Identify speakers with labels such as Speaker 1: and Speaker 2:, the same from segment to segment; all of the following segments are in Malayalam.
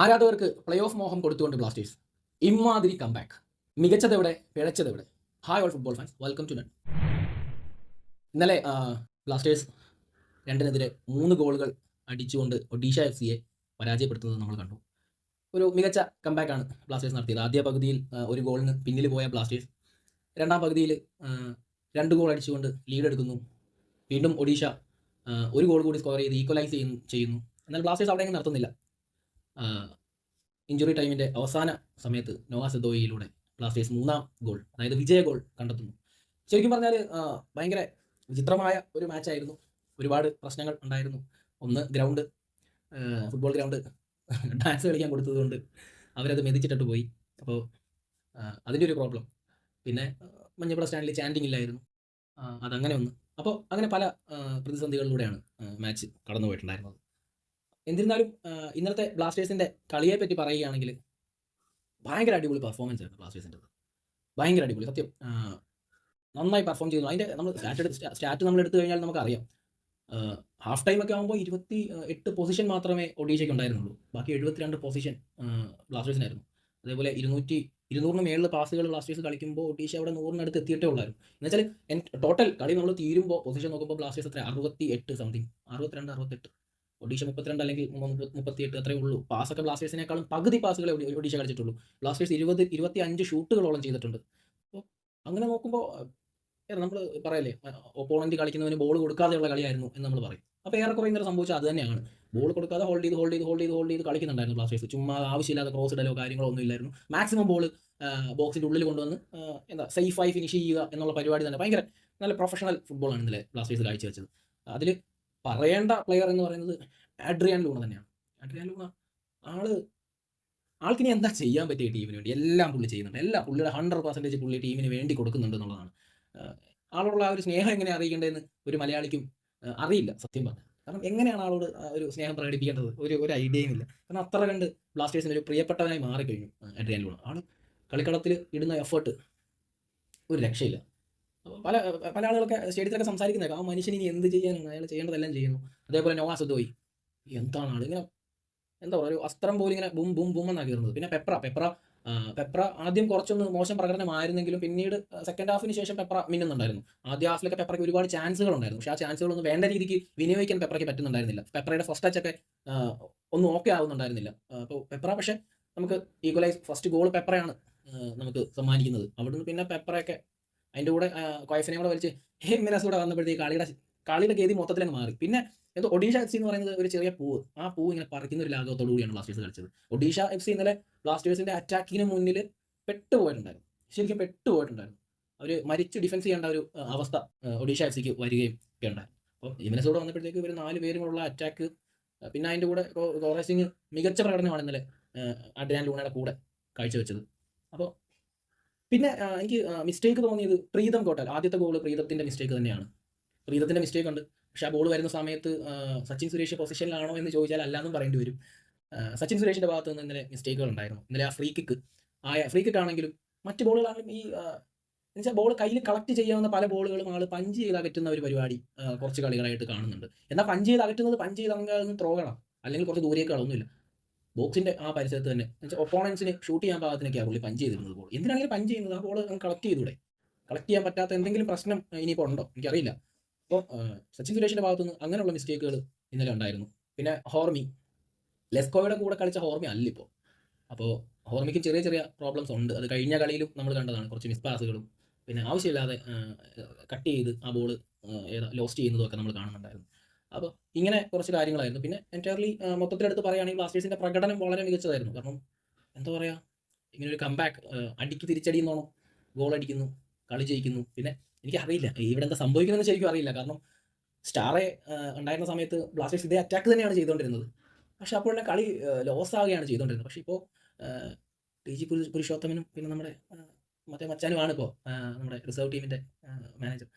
Speaker 1: ആരാധകർക്ക് പ്ലേ ഓഫ് മോഹം കൊടുത്തുകൊണ്ട് ബ്ലാസ്റ്റേഴ്സ് ഇമ്മാതിരി കംബാക്ക് മികച്ചതെവിടെ? പിഴച്ചതെവിടെ? Hi all football fans welcome to none ഇന്നലെ ബ്ലാസ്റ്റേഴ്സ് രണ്ടിനെതിരെ മൂന്ന് ഗോളുകൾ അടിച്ചുകൊണ്ട് ഒഡീഷ എഫ് സിയെ പരാജയപ്പെടുത്തുന്നത് നമ്മൾ കണ്ടു. ഒരു മികച്ച കംബാക്കാണ് ബ്ലാസ്റ്റേഴ്സ് നടത്തിയത്. ആദ്യ പകുതിയിൽ ഒരു ഗോളിന് പിന്നിൽ പോയ ബ്ലാസ്റ്റേഴ്സ് രണ്ടാം പകുതിയിൽ രണ്ട് ഗോൾ അടിച്ചുകൊണ്ട് ലീഡ് എടുക്കുന്നു. വീണ്ടും ഒഡീഷ ഒരു ഗോൾ കൂടി സ്കോർ ചെയ്ത് ഈക്വലൈസ് ചെയ്യുന്നു എന്നാൽ ബ്ലാസ്റ്റേഴ്സ് അവിടെ നടത്തുന്നില്ല. ഇഞ്ചുറി ടൈമിന്റെ അവസാന സമയത്ത് നോവാസ് സെദോയിലൂടെ ബ്ലാസ്റ്റേഴ്സ് മൂന്നാം ഗോൾ അതായത് വിജയ ഗോൾ കണ്ടെത്തുന്നു. ശരിക്കും പറഞ്ഞാൽ ഭയങ്കര വിചിത്രമായ ഒരു മാച്ചായിരുന്നു ഒരുപാട് പ്രശ്നങ്ങൾ ഉണ്ടായിരുന്നു. ഒന്ന് ഗ്രൗണ്ട് ഫുട്ബോൾ ഗ്രൗണ്ട് ഡാൻസ് കളിക്കാൻ കൊടുത്തതുകൊണ്ട് അവരത് മെതിച്ചിട്ടിട്ട് പോയി. അപ്പോൾ അതിന്റെ ഒരു പ്രോബ്ലം പിന്നെ ആ, മഞ്ഞപ്പുറ സ്റ്റാൻഡിൽ ചാൻഡിങ് ഇല്ലായിരുന്നു. അതങ്ങനെ ഒന്ന്. അപ്പോൾ അങ്ങനെ പല പ്രതിസന്ധികളിലൂടെയാണ് മാച്ച് കടന്നു പോയിട്ടുണ്ടായിരുന്നത് എന്നിരുന്നാലും ഇന്നത്തെ ബ്ലാസ്റ്റേഴ്സിന്റെ കളിയെ പറ്റി പറയുകയാണെങ്കിൽ ഭയങ്കര അടിപൊളി പെർഫോമൻസ് ആയിരുന്നു ബ്ലാസ്റ്റേഴ്സിന്റെ ഭയങ്കര അടിപൊളി സത്യം. നന്നായി പെർഫോം ചെയ്തു. അതിന്റെ നമ്മൾ സ്റ്റാറ്റ് സ്റ്റാറ്റ് നമ്മൾ എടുത്തു കഴിഞ്ഞാൽ നമുക്കറിയാം. ഹാഫ് ടൈം ഒക്കെ ആകുമ്പോൾ ഇരുപത്തി എട്ട് പൊസിഷൻ മാത്രമേ ഒഡീഷയ്ക്ക് ഉണ്ടായിരുന്നുള്ളൂ. ബാക്കി എഴുപത്തിരണ്ട് പൊസിഷൻ ബ്ലാസ്റ്റേഴ്സിനായിരുന്നു. അതേപോലെ ഇരുന്നൂറ്റി ഇരുന്നൂറിന് മേളിൽ പാസുകൾ ബ്ലാസ്റ്റേഴ്സ് കളിക്കുമ്പോൾ ഒഡീഷ അവിടെ നൂറിനടുത്ത് എത്തിയിട്ടേ ഉള്ളായിരുന്നു. എന്നുവെച്ചാൽ ടോട്ടൽ കളി നമ്മൾ തീരുമ്പോൾ പൊസിഷൻ നോക്കുമ്പോൾ ബ്ലാസ്റ്റേഴ്സ് എത്ര അറുപത്തി എട്ട് സംതിങ് അറുപത്തിരണ്ട് അറുപത്തെട്ട്. ഒഡീഷ മുപ്പത്തിരണ്ട് അല്ലെങ്കിൽ മുപ്പത്തിയെട്ട് അത്രേ ഉള്ളൂ. പാസൊക്കെ ബ്ലാസ്റ്റേഴ്സിനേക്കാളും പകുതി പാസുകളെ ഒഡി- ഒഡീഷ കളിച്ചിട്ടുള്ളൂ. ബ്ലാസ്റ്റേഴ്സ് ഇരുപത് ഇരുപത്തി അഞ്ച് ഷൂട്ടുകളോളം ചെയ്തിട്ടുണ്ട്. അപ്പോൾ അങ്ങനെ നോക്കുമ്പോൾ നമ്മൾ പറയല്ലേ ഒപ്പോണന്റ് കളിക്കുന്നവന് ബോൾ കൊടുക്കാതെയുള്ള കളിയായിരുന്നു എന്ന് നമ്മൾ പറയും. അപ്പോൾ ഏറെക്കുറെ ഇന്നലെ സംഭവിച്ചത് അത് തന്നെയാണ്. ബോൾ കൊടുക്കാതെ ഹോൾഡ് ചെയ്ത് ഹോൾഡ് ചെയ്ത് ഹോൾഡ് ചെയ്ത് ഹോൾഡ് ചെയ്ത് കളിക്കുന്നുണ്ടായിരുന്നു ബ്ലാസ്റ്റേഴ്സ് ചുമ്മാ ആവശ്യമില്ലാതെ ക്രോസ് ഇടലോ കാര്യങ്ങളോ ഒന്നും ഇല്ലായിരുന്നു. മാക്സിമം ബോൾ ബോക്സിന്റെ ഉള്ളിൽ കൊണ്ടുവന്ന് എന്താ സേഫായി ഫിനിഷ് ചെയ്യുക എന്നുള്ള പരിപാടി തന്നെ. ഭയങ്കര നല്ല പ്രൊഫഷണൽ ഫുട്ബോളാണ് ഇന്നലെ ബ്ലാസ്റ്റേഴ്സ് കാഴ്ചവെച്ചത്. അതിൽ പറയേണ്ട പ്ലെയർ എന്ന് പറയുന്നത് ആഡ്രിയാൻ ലൂണ തന്നെയാണ്. ആഡ്രിയാൻ ലൂണ ആൾ ആൾക്കിനി എന്താ ചെയ്യാൻ പറ്റിയ ടീമിന് വേണ്ടി? എല്ലാം പുള്ളി ചെയ്യുന്നുണ്ട്. എല്ലാം പുള്ളിയുടെ ഹൺഡ്രഡ് പെർസെന്റേജ് പുള്ളി ടീമിന് വേണ്ടി കൊടുക്കുന്നുണ്ട് എന്നുള്ളതാണ്. ആളോടുള്ള ആ ഒരു സ്നേഹം എങ്ങനെ അറിയിക്കേണ്ടതെന്ന് ഒരു മലയാളിക്കും അറിയില്ല സത്യം പറഞ്ഞു കാരണം എങ്ങനെയാണ് ആളോട് ഒരു സ്നേഹം പ്രകടിപ്പിക്കേണ്ടത്? ഒരു ഒരു ഐഡിയയും ഇല്ല. കാരണം അത്ര കണ്ട് ബ്ലാസ്റ്റേഴ്സിന് ഒരു പ്രിയപ്പെട്ടവനായി മാറിക്കഴിഞ്ഞു അഡ്രിയാൻ ലൂണ ആൾ കളിക്കളത്തിൽ ഇടുന്ന എഫേർട്ട് ഒരു രക്ഷയില്ല. പല പല ആളുകളൊക്കെ സ്റ്റേഡിയത്തിലൊക്കെ സംസാരിക്കുന്നേക്കാം ആ മനുഷ്യൻ ഇനി എന്ത് ചെയ്യാനാണ് അയാൾ ചെയ്യേണ്ടതെല്ലാം ചെയ്യുന്നു. അതേപോലെ നോവാസ് പോയി. എന്താണ് ആൾ ഇങ്ങനെ എന്താ പറയുക ഒരു അസ്ത്രം പോലും ഇങ്ങനെ ബും ബും ബും എന്നാണ് കയറുന്നത്. പിന്നെ പെപ്ര പെപ്ര പെപ്ര ആദ്യം കുറച്ചൊന്ന് മോശം പ്രകടനമായിരുന്നെങ്കിലും പിന്നീട് സെക്കൻഡ് ഹാഫിന് ശേഷം പെപ്ര മിന്നുന്നുണ്ടായിരുന്നു. ആദ്യ ഹാഫിലൊക്കെ പെപ്രയ്ക്ക് ഒരുപാട് ചാൻസുകൾ ഉണ്ടായിരുന്നു പക്ഷേ ആ ചാൻസുകളൊന്നും വേണ്ട രീതിക്ക് വിനിയോഗിക്കാൻ പെപ്രയ്ക്ക് പറ്റുന്നുണ്ടായിരുന്നില്ല. പെപ്രയുടെ ഫസ്റ്റ് ടച്ച് ഒക്കെ ആ, ഒന്നും ഓക്കെ ആവുന്നുണ്ടായിരുന്നില്ല. അപ്പോൾ പെപ്ര പക്ഷേ നമുക്ക് ഈക്വലൈസ് ഫസ്റ്റ് ഗോൾ പെപ്രയാണ് നമുക്ക് സമ്മാനിക്കുന്നത്. അവിടുന്ന് പിന്നെ പെപ്രയൊക്കെ അതിന്റെ കൂടെ കോയഫിനെ കൂടെ വലിച്ച് ഹെമിനസ് കൂടെ വന്നപ്പോഴത്തേക്ക് കളിയുടെ കളിയുടെ ഗതി മൊത്തത്തിലങ്ങ് മാറി. പിന്നെ എന്തോ ഒഡീഷ എഫ് സി എന്ന് പറയുന്നത് ഒരു ചെറിയ പൂവ്. ആ പൂവ് ഇങ്ങനെ പറിക്കുന്ന ഒരു ലാഘവത്തോടു കൂടിയാണ് ബ്ലാസ്റ്റേഴ്സ് കളിച്ചത്. ഒഡീഷ എഫ് സി ഇന്നലെ ബ്ലാസ്റ്റേഴ്സിന്റെ അറ്റാക്കിന് മുന്നിൽ പെട്ടുപോയിട്ടുണ്ടായിരുന്നു. ശരിക്കും പെട്ടുപോയിട്ടുണ്ടായിരുന്നു. അവർ മരിച്ച് ഡിഫൻസ് ചെയ്യേണ്ട ഒരു അവസ്ഥ ഒഡീഷ എഫ് സിക്ക് വരികയും ഒക്കെ ഉണ്ടായി. അപ്പോൾ ഇവനസോട് വന്നപ്പോഴത്തേക്ക് ഇവർ നാല് പേരുമുള്ള അറ്റാക്ക് പിന്നെ അതിന്റെ കൂടെ കോറെ സിംഗ് മികച്ച പ്രകടനമാണ് ഇന്നലെ അഡ്രാൻ ലൂണയുടെ കൂടെ കാഴ്ചവെച്ചത്. അപ്പോൾ പിന്നെ എനിക്ക് മിസ്റ്റേക്ക് തോന്നിയത് പ്രീതം കോട്ടൽ ആദ്യത്തെ ഗോൾ പ്രീതത്തിന്റെ മിസ്റ്റേക്ക് തന്നെയാണ്. പ്രീതത്തിന്റെ മിസ്റ്റേക്ക് ഉണ്ട്. പക്ഷെ ആ ബോൾ വരുന്ന സമയത്ത് സച്ചിൻ സുരേഷ് പൊസിഷനിലാണോ എന്ന് ചോദിച്ചാൽ അല്ലാന്നും പറയേണ്ടി വരും. സച്ചിൻ സുരേഷിന്റെ ഭാഗത്ത് നിന്ന് ഇന്നലെ മിസ്റ്റേക്കുകൾ ഉണ്ടായിരുന്നു. ഇന്നലെ ആ ഫ്രീ കിക്ക് ആ ഫ്രീ കിക്ക് ആണെങ്കിലും മറ്റ് ബോളുകളാണെങ്കിലും ഈ എന്നുവെച്ചാൽ ബോൾ കയ്യിൽ കളക്ട് ചെയ്യാവുന്ന പല ബോളുകളും ആൾ പഞ്ച് ചെയ്ത് അകറ്റുന്ന ഒരു പരിപാടി കുറച്ച് കളികളായിട്ട് കാണുന്നുണ്ട്. എന്നാൽ പഞ്ച് ചെയ്ത് അകറ്റുന്നത് പഞ്ച് ചെയ്ത് അങ്ങ് ത്രോ കളാം. അല്ലെങ്കിൽ കുറച്ച് ദൂരേക്ക് കളൊന്നുമില്ല. ബോക്സിന്റെ ആ പരിസരത്ത് തന്നെ. ഒപ്പോണൻസിന് ഷൂട്ട് ചെയ്യാൻ പാകത്തിനൊക്കെയാണ് പുള്ളി പഞ്ച് ചെയ്തിരുന്നത് ബോൾ എന്തിനാണെങ്കിലും പഞ്ച് ചെയ്യുന്നത്? ആ ബോൾ കളക്ട് ചെയ്തൂടെ കളക്ട് ചെയ്യാൻ പറ്റാത്ത എന്തെങ്കിലും പ്രശ്നം ഇനിയിപ്പോൾ ഉണ്ടോ? എനിക്കറിയില്ല. അപ്പോൾ സച്ചിൻ സുരേഷിന്റെ ഭാഗത്തുനിന്ന് അങ്ങനെയുള്ള മിസ്റ്റേക്കുകൾ ഇന്നലെ ഉണ്ടായിരുന്നു. പിന്നെ ഹോർമി. ലെസ്കോയുടെ കൂടെ കളിച്ച ഹോർമി അല്ല ഇപ്പോൾ അപ്പോൾ ഹോർമിക്കും ചെറിയ ചെറിയ പ്രോബ്ലംസ് ഉണ്ട്. അത് കഴിഞ്ഞ കളിയിലും നമ്മൾ കണ്ടതാണ് കുറച്ച് മിസ് പാസുകളും പിന്നെ ആവശ്യമില്ലാതെ കട്ട് ചെയ്ത് ആ ബോൾ ഏതാ ലോസ്റ്റ് ചെയ്യുന്നതും ഒക്കെ നമ്മൾ കാണുന്നുണ്ടായിരുന്നു. അപ്പോൾ ഇങ്ങനെ കുറച്ച് കാര്യങ്ങളായിരുന്നു. പിന്നെ എന്റയർലി മൊത്തത്തിലെടുത്ത് പറയുകയാണെങ്കിൽ ബ്ലാസ്റ്റേഴ്സിന്റെ പ്രകടനം വളരെ മികച്ചതായിരുന്നു. കാരണം എന്താ പറയുക ഇങ്ങനെ ഒരു കംബാക്ക് അടിക്ക് തിരിച്ചടി എന്നോണം ഗോൾ അടിക്കുന്നു കളി ജയിക്കുന്നു. പിന്നെ എനിക്ക് അറിയില്ല ഇവിടെ എന്താ സംഭവിക്കുന്നതെന്ന് ശരിക്കും അറിയില്ല. കാരണം സ്റ്റാറെ ഉണ്ടായിരുന്ന സമയത്ത് ബ്ലാസ്റ്റേഴ്സ് ഇതേ അറ്റാക്ക് തന്നെയാണ് ചെയ്തുകൊണ്ടിരുന്നത്. പക്ഷെ അപ്പോൾ തന്നെ കളി ലോസ് ആവുകയാണ് ചെയ്തുകൊണ്ടിരുന്നത്. പക്ഷേ ഇപ്പോൾ ടി ജി പുരുഷോത്തമനും പിന്നെ നമ്മുടെ മറ്റേ മച്ചാനുമാണ് ഇപ്പോൾ നമ്മുടെ റിസർവ് ടീമിന്റെ മാനേജർ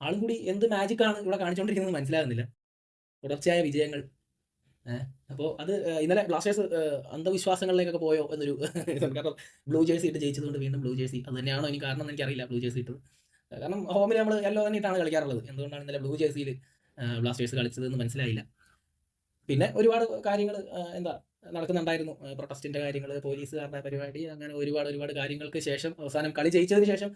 Speaker 1: ആളും കൂടി എന്ത് മാജിക്കാണ് ഇവിടെ കാണിച്ചുകൊണ്ടിരിക്കുന്നത് മനസ്സിലാകുന്നില്ല. തുടർച്ചയായ വിജയങ്ങൾ. അപ്പോൾ അത് ഇന്നലെ ബ്ലാസ്റ്റേഴ്സ് അന്ധവിശ്വാസങ്ങളിലേക്കൊക്കെ പോയോ എന്നൊരു കാരണം ബ്ലൂ ജേഴ്സി ഇട്ട് ജയിച്ചതുകൊണ്ട് വീണ്ടും ബ്ലൂ ജേഴ്സി. അത് തന്നെയാണോ എനിക്ക് കാരണം എന്ന് എനിക്കറിയില്ല ബ്ലൂ ജേഴ്സി ഇട്ടത്. കാരണം ഹോമിൽ നമ്മൾ യെല്ലോ തന്നെ ഇട്ടാണ് കളിക്കാറുള്ളത്. എന്തുകൊണ്ടാണ് ഇന്നലെ ബ്ലൂ ജേഴ്സിയിൽ ബ്ലാസ്റ്റേഴ്സ് കളിച്ചതെന്ന് മനസ്സിലായില്ല. പിന്നെ ഒരുപാട് കാര്യങ്ങൾ എന്താ നടക്കുന്നുണ്ടായിരുന്നു. പ്രൊട്ടസ്റ്റിന്റെ കാര്യങ്ങൾ പോലീസുകാരുടെ പരിപാടി അങ്ങനെ ഒരുപാട് ഒരുപാട് കാര്യങ്ങൾക്ക് ശേഷം അവസാനം കളി ജയിച്ചതിന് ശേഷം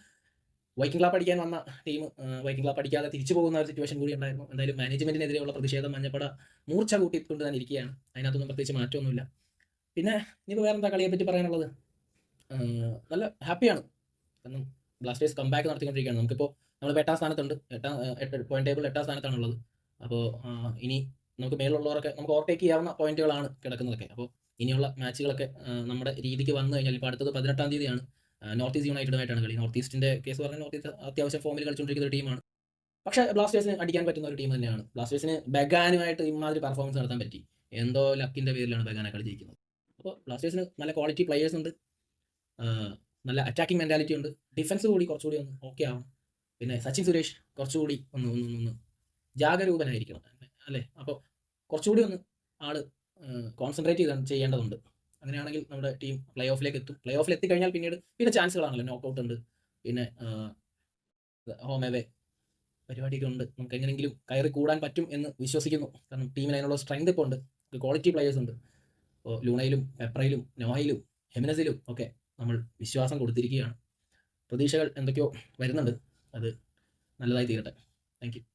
Speaker 1: വൈക്കിംഗ് ക്ലാപ്പ് പഠിക്കാൻ വന്ന ടീം വൈക്കിംഗ് ക്ലാപ്പ് പഠിക്കാതെ തിരിച്ചു പോകുന്ന ഒരു സിറ്റുവേഷൻ കൂടി ഉണ്ടായിരുന്നു. എന്തായാലും മാനേജ്മെന്റിനെതിരെയുള്ള പ്രതിഷേധം മഞ്ഞപ്പട മൂർച്ച കൂട്ടിക്കൊണ്ട് തന്നെ ഇരിക്കുകയാണ്. അതിനകത്തൊന്നും പ്രത്യേകിച്ച് മാറ്റമൊന്നുമില്ല. പിന്നെ ഇനിയിപ്പോൾ വേറെന്താ കളിയെ പറ്റി പറയാനുള്ളത്? നല്ല ഹാപ്പിയാണ് കാരണം ബ്ലാസ്റ്റേഴ്സ് കംബാക്ക് നടത്തിക്കൊണ്ടിരിക്കുകയാണ്. നമുക്കിപ്പോൾ നമ്മൾ എട്ടാം സ്ഥാനത്തുണ്ട്. എട്ടാം എട്ട് പോയിന്റ് ടേബിൾ എട്ടാം സ്ഥാനത്താണുള്ളത്. അപ്പോൾ ഇനി നമുക്ക് മേലുള്ളവരൊക്കെ നമുക്ക് ഓവർടേക്ക് ചെയ്യാവുന്ന പോയിന്റുകളാണ് കിടക്കുന്നതൊക്കെ. അപ്പോൾ ഇനിയുള്ള മാച്ചുകളൊക്കെ നമ്മുടെ രീതിക്ക് വന്നു കഴിഞ്ഞാൽ ഇപ്പോൾ അടുത്തത് പതിനെട്ടാം തീയതിയാണ്. നോർത്ത് ഈസ്റ്റ് യുണൈറ്റഡുമായിട്ടാണ് കളി. നോർത്ത് ഈസ്റ്റിന്റെ കേസ് പറഞ്ഞാൽ നോർത്ത് ഈസ്റ്റ് അത്യാവശ്യം ഫോമിൽ കളിച്ചുകൊണ്ടിരിക്കുന്ന ഒരു ടീമാണ് പക്ഷേ ബ്ലാസ്റ്റേഴ്സിന് അടിക്കാൻ പറ്റുന്ന ഒരു ടീം തന്നെയാണ്. ബ്ലാസ്റ്റേഴ്സിന് ബഗാനുമായിട്ട് ഇമാതിരി പെർഫോമൻസ് നടത്താൻ പറ്റി. എന്തോ ലക്കിന്റെ പേരിലാണ് ബഗാനെ ജയിക്കുന്നത്. അപ്പോൾ ബ്ലാസ്റ്റേഴ്സിന് നല്ല ക്വാളിറ്റി പ്ലെയേഴ്സ് ഉണ്ട്. നല്ല അറ്റാക്കിംഗ് മെന്റാലിറ്റി ഉണ്ട്. ഡിഫൻസ് കൂടി കുറച്ചുകൂടി ഒന്ന് ഓക്കെ ആവും പിന്നെ സച്ചിൻ സുരേഷ് കുറച്ചുകൂടി ഒന്ന് ഒന്ന് ഒന്ന് ജാഗരൂപനായിരിക്കണം. അല്ലേ? അപ്പോൾ കുറച്ചുകൂടി ഒന്ന് ആൾ കോൺസെൻട്രേറ്റ് ചെയ്ത് ചെയ്യേണ്ടതുണ്ട്. അങ്ങനെയാണെങ്കിൽ നമ്മുടെ ടീം പ്ലേ ഓഫിലേക്ക് എത്തും. പ്ലേ ഓഫിൽ എത്തിക്കഴിഞ്ഞാൽ പിന്നീട് പിന്നെ ചാൻസുകളാണല്ലോ നോക്കൗട്ട് ഉണ്ട്. പിന്നെ ഹോം എവേ പരിപാടിയൊക്കെ ഉണ്ട് നമുക്ക് എങ്ങനെയെങ്കിലും കയറി കൂടാൻ പറ്റും എന്ന് വിശ്വസിക്കുന്നു. കാരണം ടീമിന് അതിനുള്ള സ്ട്രെങ്ത് ഇപ്പോൾ ഉണ്ട്. ക്വാളിറ്റി പ്ലേയേഴ്സ് ഉണ്ട്. ഇപ്പോൾ ലൂണയിലും പെപ്രയിലും നോയിലും ഹെമിനസിലും ഒക്കെ നമ്മൾ വിശ്വാസം കൊടുത്തിരിക്കുകയാണ്. പ്രതീക്ഷകൾ എന്തൊക്കെയോ വരുന്നുണ്ട്. അത് നല്ലതായി തീരട്ടെ. താങ്ക്